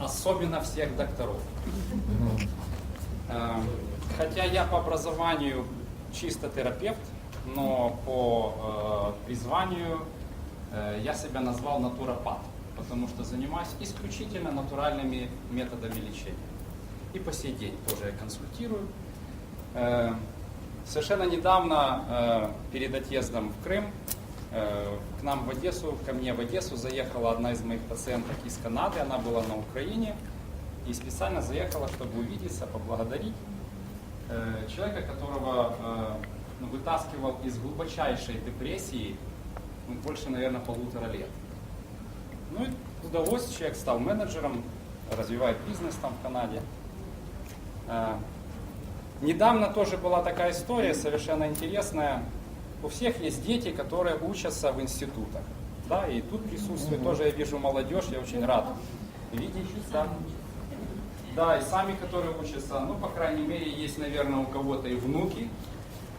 особенно всех докторов. Э, Хотя я по образованию чисто терапевт, но по э, призванию э, я себя назвал натуропат, потому что занимаюсь исключительно натуральными методами лечения. И по сей день тоже я консультирую. Э, Совершенно недавно, э, перед отъездом в Крым, к нам в Одессу, ко мне в Одессу заехала одна из моих пациенток из Канады, она была на Украине, и специально заехала, чтобы увидеться, поблагодарить э, человека, которого э, ну, вытаскивал из глубочайшей депрессии ну, больше, наверное, полутора лет. Ну и удалось, человек стал менеджером, развивает бизнес там в Канаде. Э, Недавно тоже была такая история совершенно интересная. У всех есть дети, которые учатся в институтах. Да, и тут присутствует тоже, я вижу молодежь, я очень рад видеть. Да. да, и сами, которые учатся, ну, по крайней мере, есть, наверное, у кого-то и внуки,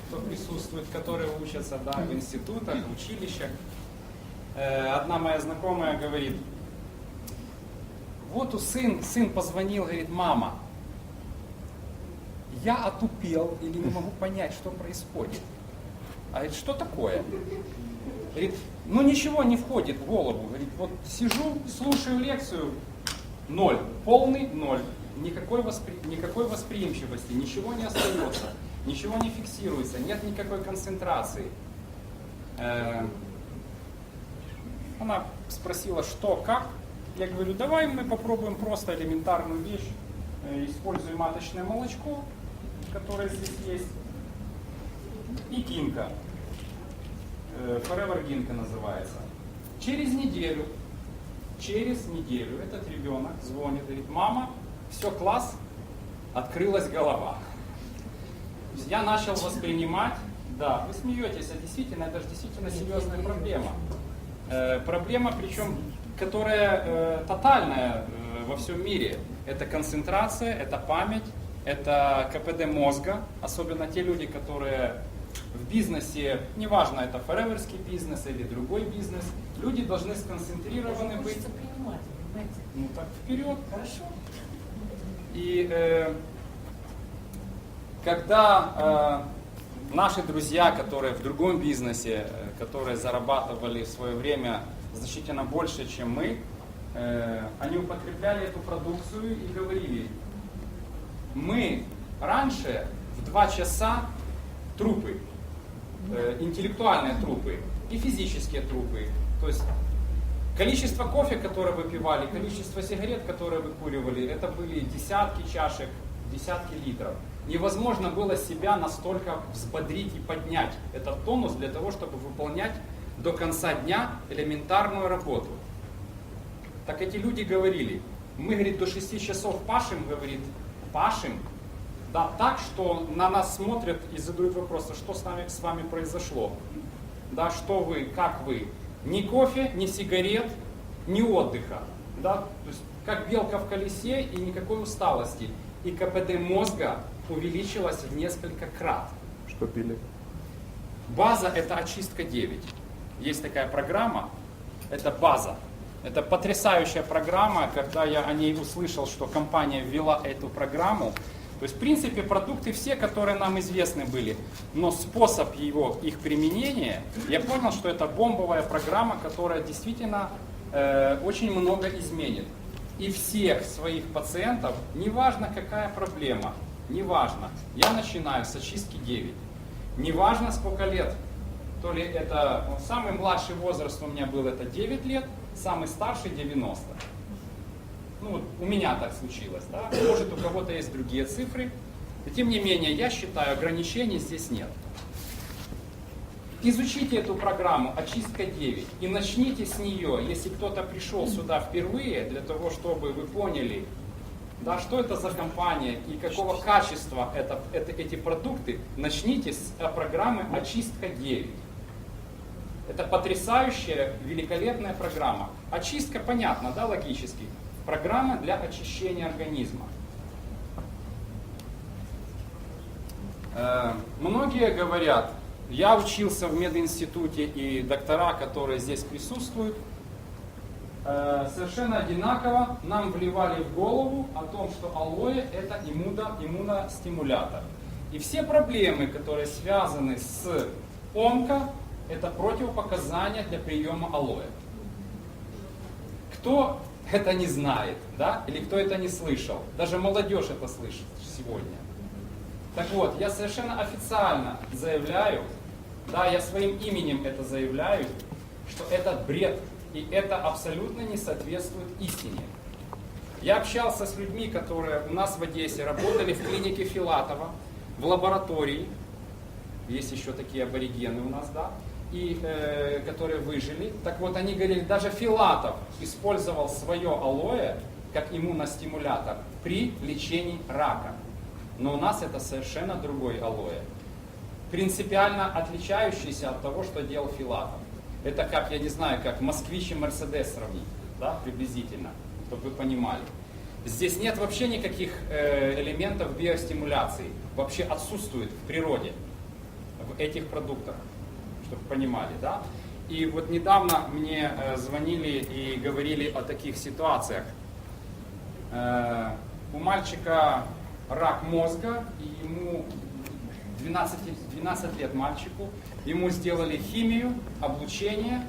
кто присутствует, которые учатся да, в институтах, в училищах. Э, Одна моя знакомая говорит, вот у сын, сын позвонил, говорит, мама, я отупел или не могу понять, что происходит. А говорит, что такое? Говорит, ну ничего не входит в голову. Говорит, вот сижу, слушаю лекцию, ноль, полный ноль. Никакой, воспри... никакой восприимчивости, ничего не остается, ничего не фиксируется, нет никакой концентрации. Э, Она спросила, что, как. Я говорю, давай мы попробуем просто элементарную вещь. Э, Используем маточное молочко, которое здесь есть, и гинка. Э, Forever гинка называется. Через неделю, через неделю этот ребенок звонит, говорит, мама, все класс, открылась голова. Я начал воспринимать, да, вы смеетесь, а действительно, это же действительно серьезная проблема. Э, проблема, причем, которая э, тотальная э, во всем мире. Это концентрация, это память, это КПД мозга, особенно те люди, которые в бизнесе, неважно, это фореверский бизнес или другой бизнес, люди должны сконцентрированы быть. Принимать, понимаете? Ну так вперед. Хорошо. И э, когда э, наши друзья, которые в другом бизнесе, э, которые зарабатывали в свое время значительно больше, чем мы, э, они употребляли эту продукцию и говорили, мы раньше в два часа трупы, интеллектуальные трупы и физические трупы. То есть количество кофе, которое выпивали, количество сигарет, которые выкуривали, это были десятки чашек, десятки литров. Невозможно было себя настолько взбодрить и поднять этот тонус для того, чтобы выполнять до конца дня элементарную работу. Так эти люди говорили, мы, говорит, до 6 часов пашем, говорит, пашем, да, так, что на нас смотрят и задают вопросы, что с, нами, с вами произошло, да, что вы, как вы, ни кофе, ни сигарет, ни отдыха, да, то есть как белка в колесе и никакой усталости. И КПД мозга увеличилось в несколько крат. Что пили? База это очистка 9. Есть такая программа, это база. Это потрясающая программа, когда я о ней услышал, что компания ввела эту программу. То есть, в принципе, продукты все, которые нам известны были, но способ его, их применения, я понял, что это бомбовая программа, которая действительно э, очень много изменит. И всех своих пациентов, неважно какая проблема, неважно, я начинаю с очистки 9. Неважно сколько лет, то ли это ну, самый младший возраст у меня был это 9 лет, самый старший 90. Ну, вот у меня так случилось, да? Может, у кого-то есть другие цифры. Но, тем не менее, я считаю, ограничений здесь нет. Изучите эту программу «Очистка 9» и начните с нее, если кто-то пришел сюда впервые, для того, чтобы вы поняли, да, что это за компания и какого качества это, это, эти продукты, начните с э, программы «Очистка 9». Это потрясающая, великолепная программа. Очистка, понятно, да, логически. Программа для очищения организма. Э, Многие говорят, я учился в мединституте, и доктора, которые здесь присутствуют, э, совершенно одинаково нам вливали в голову о том, что алоэ это иммуно, иммуностимулятор. И все проблемы, которые связаны с онко, это противопоказания для приема алоэ. Кто это не знает, да, или кто это не слышал? Даже молодежь это слышит сегодня. Так вот, я совершенно официально заявляю, да, я своим именем это заявляю, что это бред, и это абсолютно не соответствует истине. Я общался с людьми, которые у нас в Одессе работали в клинике Филатова, в лаборатории, есть еще такие аборигены у нас, да, и э, которые выжили. Так вот, они говорили, даже Филатов использовал свое алоэ как иммуностимулятор при лечении рака. Но у нас это совершенно другой алоэ. Принципиально отличающийся от того, что делал Филатов. Это как, я не знаю, как москвич и Мерседес сравнить, да, приблизительно, чтобы вы понимали. Здесь нет вообще никаких э, элементов биостимуляции. Вообще отсутствует в природе, в этих продуктах, чтобы понимали, да. И вот недавно мне э, звонили и говорили о таких ситуациях. Э, у мальчика рак мозга, и ему 12, 12 лет мальчику, ему сделали химию, облучение.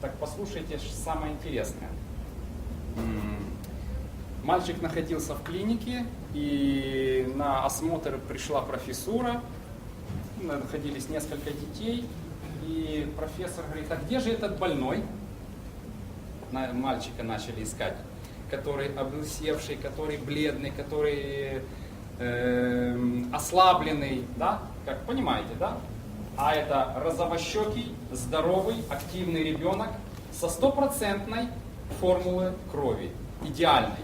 Так послушайте самое интересное. Мальчик находился в клинике, и на осмотр пришла профессура, находились несколько детей, и профессор говорит, а где же этот больной? Мальчика начали искать который облысевший, который бледный, который э, ослабленный, да, как понимаете, да? А это розовощекий, здоровый, активный ребенок со стопроцентной формулой крови, идеальной.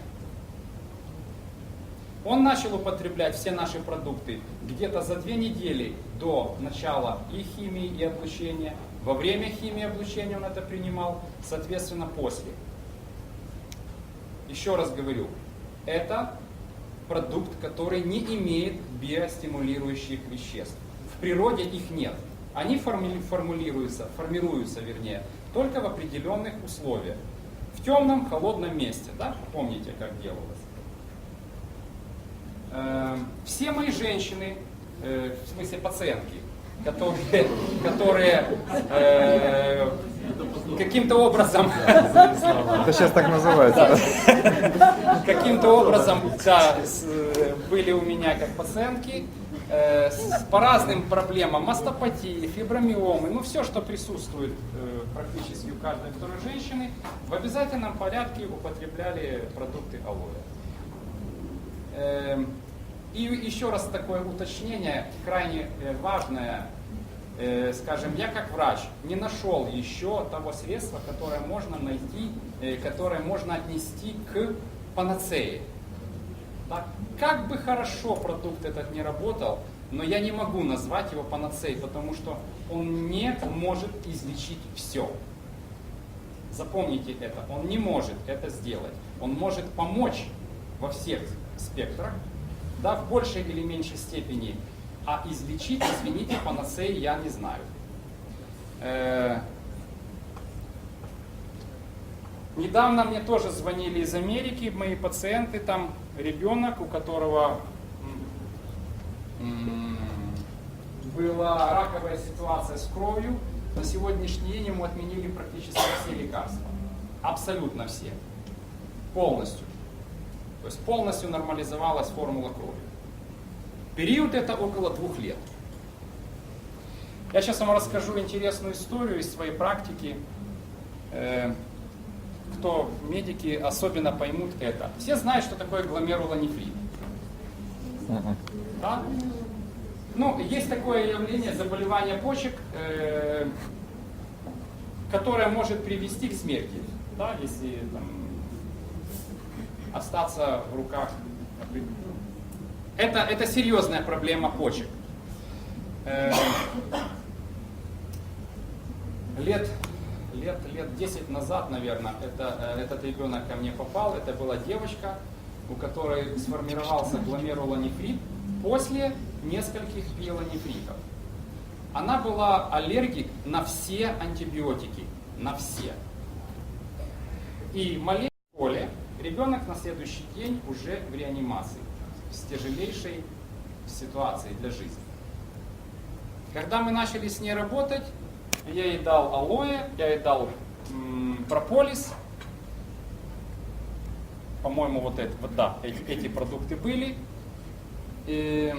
Он начал употреблять все наши продукты где-то за две недели до начала и химии, и облучения. Во время химии и облучения он это принимал, соответственно, после. Еще раз говорю, это продукт, который не имеет биостимулирующих веществ. В природе их нет. Они формулируются, формируются, вернее, только в определенных условиях. В темном, холодном месте, да? Помните, как делалось? Эм, все мои женщины, э, в смысле пациентки, которые, которые э, каким-то образом... Это сейчас так называется. Да. Каким-то образом да, были у меня как пациентки э, с, по разным проблемам, мастопатии, фибромиомы, ну все, что присутствует э, практически у каждой второй женщины, в обязательном порядке употребляли продукты алоэ. Э, и еще раз такое уточнение, крайне э, важное Э, скажем, я как врач не нашел еще того средства, которое можно найти, э, которое можно отнести к панацее. Так, как бы хорошо продукт этот не работал, но я не могу назвать его панацеей, потому что он не может излечить все. Запомните это, он не может это сделать. Он может помочь во всех спектрах, да, в большей или меньшей степени а излечить, извините, панацеи я не знаю. Э, недавно мне тоже звонили из Америки, мои пациенты, там ребенок, у которого была раковая ситуация с кровью, на сегодняшний день ему отменили практически все лекарства. Абсолютно все. Полностью. То есть полностью нормализовалась формула крови. Период это около двух лет. Я сейчас вам расскажу интересную историю из своей практики. Э, кто медики особенно поймут это. Все знают, что такое гломерулонефрит. Да? Ну, есть такое явление, заболевание почек, э, которое может привести к смерти, да, если там, остаться в руках это, это серьезная проблема почек. Э, лет, лет, лет 10 назад, наверное, это, э, этот ребенок ко мне попал. Это была девочка, у которой сформировался гломерулонефрит после нескольких пиелонефритов. Она была аллергик на все антибиотики, на все. И школе ребенок на следующий день уже в реанимации с тяжелейшей ситуацией для жизни. Когда мы начали с ней работать, я ей дал алоэ, я ей дал м, прополис. По-моему, вот это, вот да, эти, эти продукты были. И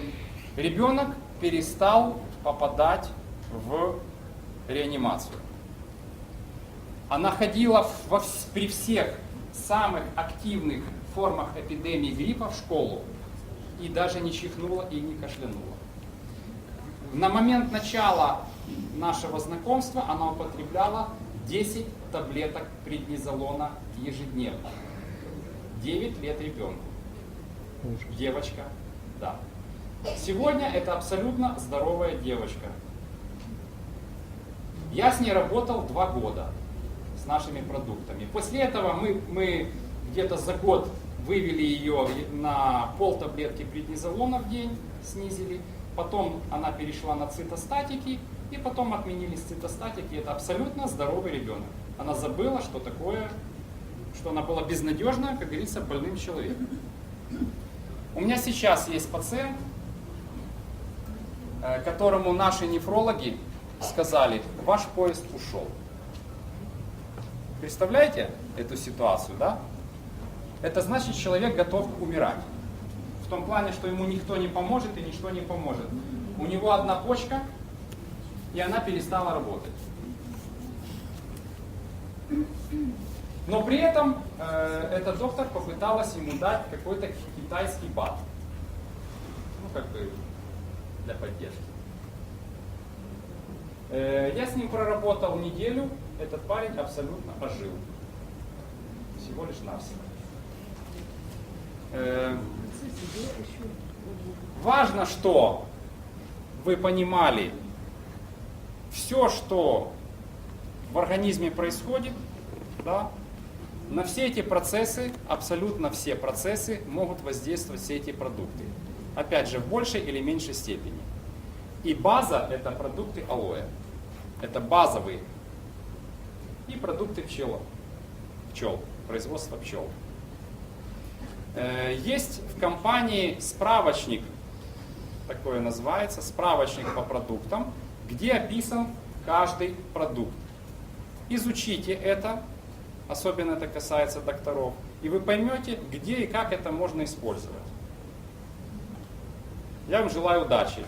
ребенок перестал попадать в реанимацию. Она ходила во при всех самых активных формах эпидемии гриппа в школу и даже не чихнула и не кашлянула. На момент начала нашего знакомства она употребляла 10 таблеток преднизолона ежедневно. 9 лет ребенку. Девочка, да. Сегодня это абсолютно здоровая девочка. Я с ней работал два года с нашими продуктами. После этого мы, мы где-то за год вывели ее на пол таблетки преднизолона в день, снизили. Потом она перешла на цитостатики, и потом отменились цитостатики. Это абсолютно здоровый ребенок. Она забыла, что такое, что она была безнадежна, как говорится, больным человеком. У меня сейчас есть пациент, э, которому наши нефрологи сказали, ваш поезд ушел. Представляете эту ситуацию, да? Это значит, человек готов умирать. В том плане, что ему никто не поможет и ничто не поможет. У него одна почка, и она перестала работать. Но при этом э, эта доктор попыталась ему дать какой-то китайский бат. Ну, как бы для поддержки. Э, я с ним проработал неделю, этот парень абсолютно ожил. Всего лишь навсего. Э, важно, что вы понимали, все, что в организме происходит, да, на все эти процессы, абсолютно все процессы могут воздействовать все эти продукты. Опять же, в большей или меньшей степени. И база это продукты алоэ. Это базовые. И продукты пчела. Пчел. Производство пчел. Э, Есть в компании справочник, такое называется, справочник по продуктам, где описан каждый продукт. Изучите это, особенно это касается докторов, и вы поймете, где и как это можно использовать. Я вам желаю удачи.